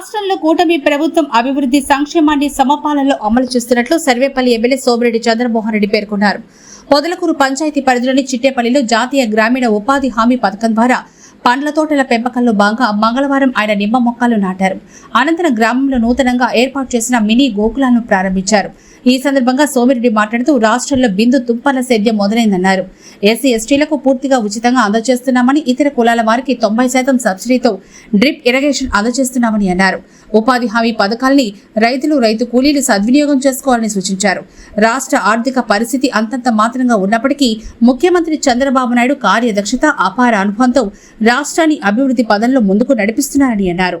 రాష్ట్రంలో కూటమి ప్రభుత్వం అభివృద్ధి సంక్షేమాన్ని సమపాలనలో అమలు చేస్తున్నట్లు సర్వేపల్లి ఎమ్మెల్యే సోమిరెడ్డి చంద్రమోహన్ రెడ్డి పేర్కొన్నారు. పొదలకూరు పంచాయతీ పరిధిలోని చిట్టేపల్లిలో జాతీయ గ్రామీణ ఉపాధి హామీ పథకం ద్వారా పండ్ల తోటల పెంపకంలో భాగంగా మంగళవారం ఆయన నిమ్మ మొక్కలు నాటారు. అనంతరం గ్రామంలో నూతనంగా ఏర్పాటు చేసిన మినీ గోకులాలను ప్రారంభించారు. ఈ సందర్భంగా సోమిరెడ్డి మాట్లాడుతూ రాష్ట్రంలో బిందు తుంపల సేద్యం మొదలైందన్నారు. ఎస్సీ ఎస్టీలకు పూర్తిగా ఉచితంగా అందజేస్తున్నామని ఇతర కులాల వారికి తొంభై శాతం సబ్సిడీతో డ్రిప్ ఇరిగేషన్ అందజేస్తున్నామని అన్నారు. ఉపాధి హామీ పథకాల్ని రైతులు రైతు కూలీలు సద్వినియోగం చేసుకోవాలని సూచించారు. రాష్ట్ర ఆర్థిక పరిస్థితి అంతంత మాత్రంగా ఉన్నప్పటికీ ముఖ్యమంత్రి చంద్రబాబు నాయుడు కార్యదక్షత అపార అనుభవంతో రాష్ట్రాన్ని అభివృద్ధి పదంలో ముందుకు నడిపిస్తున్నారని అన్నారు.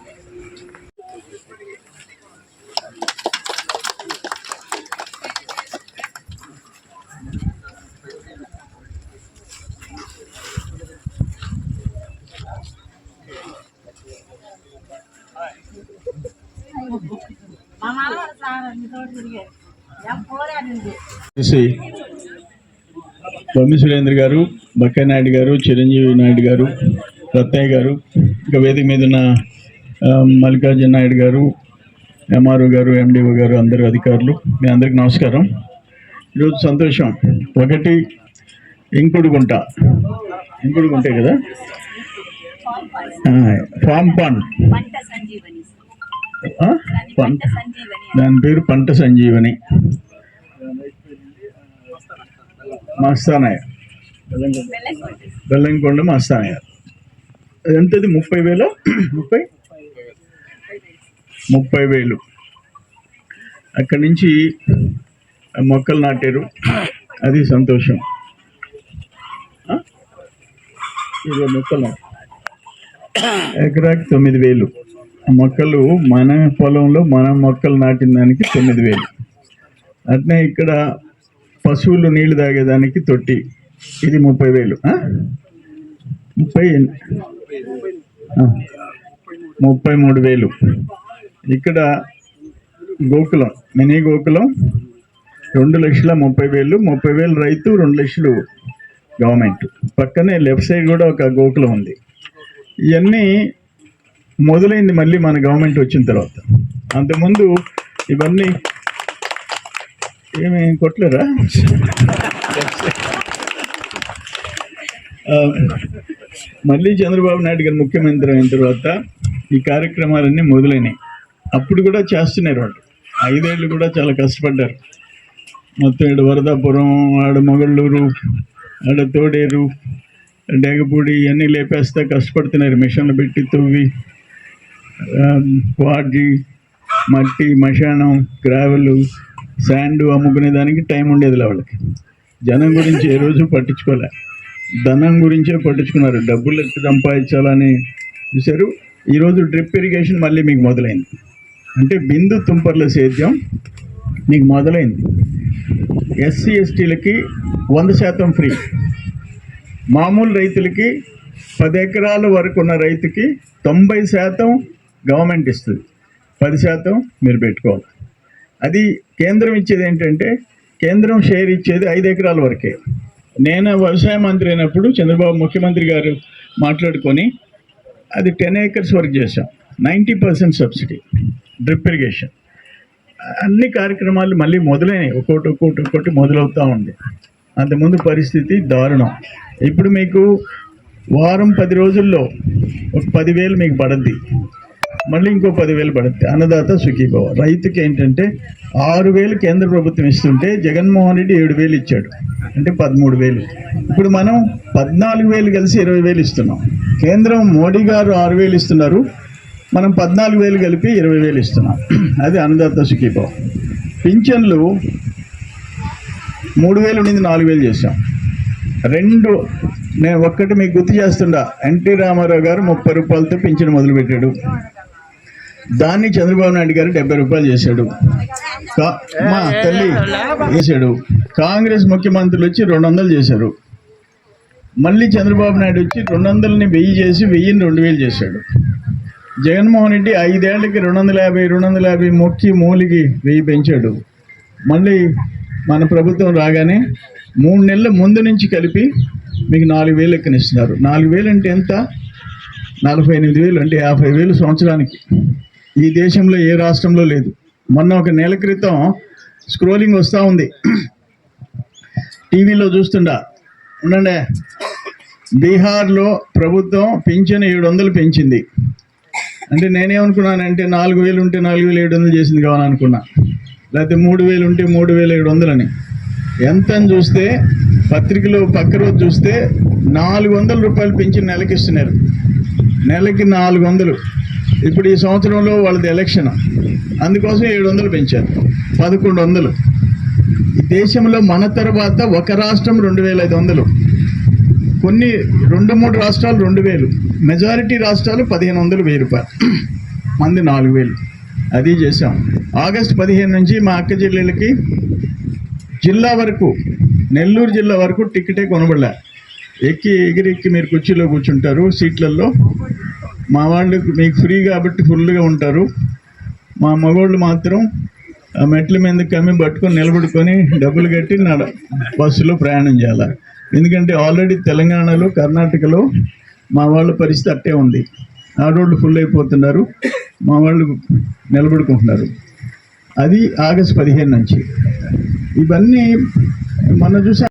బొమ్మి సురేంద్ర గారు బక్కనాయుడు నాయుడు గారు చిరంజీవి నాయుడు గారు రత్తయ్య గారు ఇంకా వేదిక మీద ఉన్న మల్లికార్జున నాయుడు గారు ఎంఆర్ఓ గారు ఎండిఓ గారు అందరు అధికారులు మీ అందరికి నమస్కారం. ఈరోజు సంతోషం. ఒకటి ఇంకుడుగుంట. ఇంకుడుగుంటే కదా? ఫామ్ పాండ్ దాని పేరు పంట సంజీవని మస్తానయ్య. బెల్లంకొండ మస్తానయ్య. ఎంతది? ముప్పై వేలు ముప్పై? ముప్పై వేలు అక్కడి నుంచి మొక్కలు నాటారు. అది సంతోషం? ఇరవై మొక్కలు. ఎకరాకి తొమ్మిది వేలు మొక్కలు మన పొలంలో మన మొక్కలు నాటిన దానికి తొమ్మిది వేలు. అట్నే ఇక్కడ పశువులు నీళ్ళు తాగేదానికి తొట్టి. ఇది ముప్పై వేలు. ముప్పై ముప్పై మూడు వేలు. ఇక్కడ గోకులం. మినీ గోకులం రెండు లక్షల ముప్పై వేలు. ముప్పై వేలు రైతు రెండు లక్షలు గవర్నమెంట్. పక్కనే లెఫ్ట్ సైడ్ కూడా ఒక గోకులం ఉంది. ఇవన్నీ మొదలైంది మళ్ళీ మన గవర్నమెంట్ వచ్చిన తర్వాత. అంతకుముందు ఇవన్నీ ఏమి కొట్టలేరా మళ్ళీ చంద్రబాబు నాయుడు గారు ముఖ్యమంత్రి అయిన తర్వాత ఈ కార్యక్రమాలన్నీ మొదలైనాయి. అప్పుడు కూడా చేస్తున్నారు వాళ్ళు. ఐదేళ్ళు కూడా చాలా కష్టపడ్డారు. మొత్తం ఇటు వరదాపురం ఆడ మొగళ్ళూరు ఆడ తోడేరు డేగపూడి ఇవన్నీ లేపేస్తా కష్టపడుతున్నారు. మిషన్లు పెట్టి తవ్వి వాటి మట్టి మశానం గ్రావెలు శాండ్ అమ్ముకునే దానికి టైం ఉండేది వాళ్ళకి. జనం గురించి ఏ రోజు పట్టించుకోలే. ధనం గురించే పట్టించుకున్నారు. డబ్బులు ఎక్కువ సంపాదించాలని చూశారు. ఈరోజు డ్రిప్ ఇరిగేషన్ మళ్ళీ మీకు మొదలైంది. అంటే బిందు తుంపర్ల సేద్యం మీకు మొదలైంది. ఎస్సీ ఎస్టీలకి వంద శాతం ఫ్రీ. మామూలు రైతులకి పది ఎకరాల వరకు ఉన్న రైతుకి తొంభై శాతం గవర్నమెంట్ ఇస్తుంది. పది శాతం మీరు పెట్టుకోవాలి. అది కేంద్రం ఇచ్చేది ఏంటంటే కేంద్రం షేర్ ఇచ్చేది ఐదు ఎకరాల వరకే. నేను వ్యవసాయ మంత్రి అయినప్పుడు చంద్రబాబు ముఖ్యమంత్రి గారు మాట్లాడుకొని అది టెన్ ఏకర్స్ వరకు చేశాం. Ninety percent subsidy drip irrigation. అన్ని కార్యక్రమాలు మళ్ళీ మొదలైనాయి. ఒక్కోటి ఒక్కోటి ఒక్కోటి మొదలవుతూ ఉంది. అంతకుముందు పరిస్థితి దారుణం. ఇప్పుడు మీకు వారం పది రోజుల్లో ఒక పదివేలు మీకు పడద్ది. మళ్ళీ ఇంకో పదివేలు పడుతుంది అన్నదాత సుఖీభవ. రైతుకి ఏంటంటే ఆరు వేలు కేంద్ర ప్రభుత్వం ఇస్తుంటే జగన్మోహన్ రెడ్డి ఏడు వేలు ఇచ్చాడు. అంటే పదమూడు వేలు. ఇప్పుడు మనం పద్నాలుగు వేలు కలిసి ఇరవై వేలు ఇస్తున్నాం. కేంద్రం మోడీ గారు ఆరు వేలు ఇస్తున్నారు. మనం పద్నాలుగు వేలు కలిపి ఇరవై వేలు ఇస్తున్నాం. అది అన్నదాత సుఖీభవ. పింఛన్లు మూడు వేలు ఉండింది నాలుగు వేలు చేసాం రెండు నేను ఒక్కటి మీకు గుర్తు చేస్తుండా. ఎన్టీ రామారావు గారు ముప్పై రూపాయలతో పింఛను మొదలుపెట్టాడు. దాన్ని చంద్రబాబు నాయుడు గారు డెబ్బై రూపాయలు చేశాడు. మా తల్లి చేశాడు. కాంగ్రెస్ ముఖ్యమంత్రులు వచ్చి రెండు వందలు చేశారు. మళ్ళీ చంద్రబాబు నాయుడు వచ్చి రెండు వందలని వెయ్యి చేసి వెయ్యిని రెండు వేలు చేశాడు. జగన్మోహన్ రెడ్డి ఐదేళ్ళకి రెండు వందల యాభై రెండు వందల యాభై మొక్కి మూలికి వెయ్యి పెంచాడు. మళ్ళీ మన ప్రభుత్వం రాగానే మూడు నెలల ముందు నుంచి కలిపి మీకు నాలుగు వేలు ఎక్కనిస్తున్నారు నాలుగు వేలు అంటే ఎంత? నలభై ఎనిమిది వేలు అంటే యాభై వేలు సంవత్సరానికి. ఈ దేశంలో ఏ రాష్ట్రంలో లేదు. మొన్న ఒక నెల క్రితం స్క్రోలింగ్ వస్తూ ఉంది. టీవీలో చూస్తుండా. ఉండండి. బీహార్లో ప్రభుత్వం పింఛను ఏడు వందలు పెంచింది. అంటే నేనేమనుకున్నానంటే నాలుగు వేలు ఉంటే నాలుగు వేలు ఏడు వందలు చేసింది కావాలనుకున్నా లేకపోతే మూడు వేలు ఉంటే మూడు వేల ఏడు వందలని ఎంత అని చూస్తే పత్రికలో పక్క రోజు చూస్తే నాలుగు వందల రూపాయలు పెంచి నెలకి ఇస్తున్నారు నెలకి నాలుగు వందలు. ఇప్పుడు ఈ సంవత్సరంలో వాళ్ళది ఎలక్షన్ అందుకోసం ఏడు వందలు పెంచారు. పదకొండు వందలు. దేశంలో మన తర్వాత ఒక రాష్ట్రం రెండు వేల ఐదు వందలు. కొన్ని రెండు మూడు రాష్ట్రాలు రెండు వేలు. మెజారిటీ రాష్ట్రాలు పదిహేను వందలు వెయ్యి రూపాయలు. మంది నాలుగు వేలు. అది చేసాం ఆగస్ట్ పదిహేను నుంచి మా అక్క జిల్లలకి జిల్లా వరకు నెల్లూరు జిల్లా వరకు టికెటే కొనబడలే. ఎక్కి ఎగిరి ఎక్కి మీరు కుర్చీలో కూర్చుంటారు సీట్లలో మా వాళ్ళు మీకు ఫ్రీ కాబట్టి ఫుల్గా ఉంటారు. మా మగవాళ్ళు మాత్రం ఆ మెట్ల మీద కమ్మి పట్టుకొని నిలబడుకొని డబ్బులు కట్టి నడ బస్సులో ప్రయాణం చేయాలి. ఎందుకంటే ఆల్రెడీ తెలంగాణలో కర్ణాటకలో మా వాళ్ళ పరిస్థితి అట్టే ఉంది. ఆడోళ్ళు ఫుల్ అయిపోతున్నారు. మా వాళ్ళు నిలబడుకుంటున్నారు. అది ఆగస్ట్ పదిహేను నుంచి. ఇవన్నీ మనం చూసా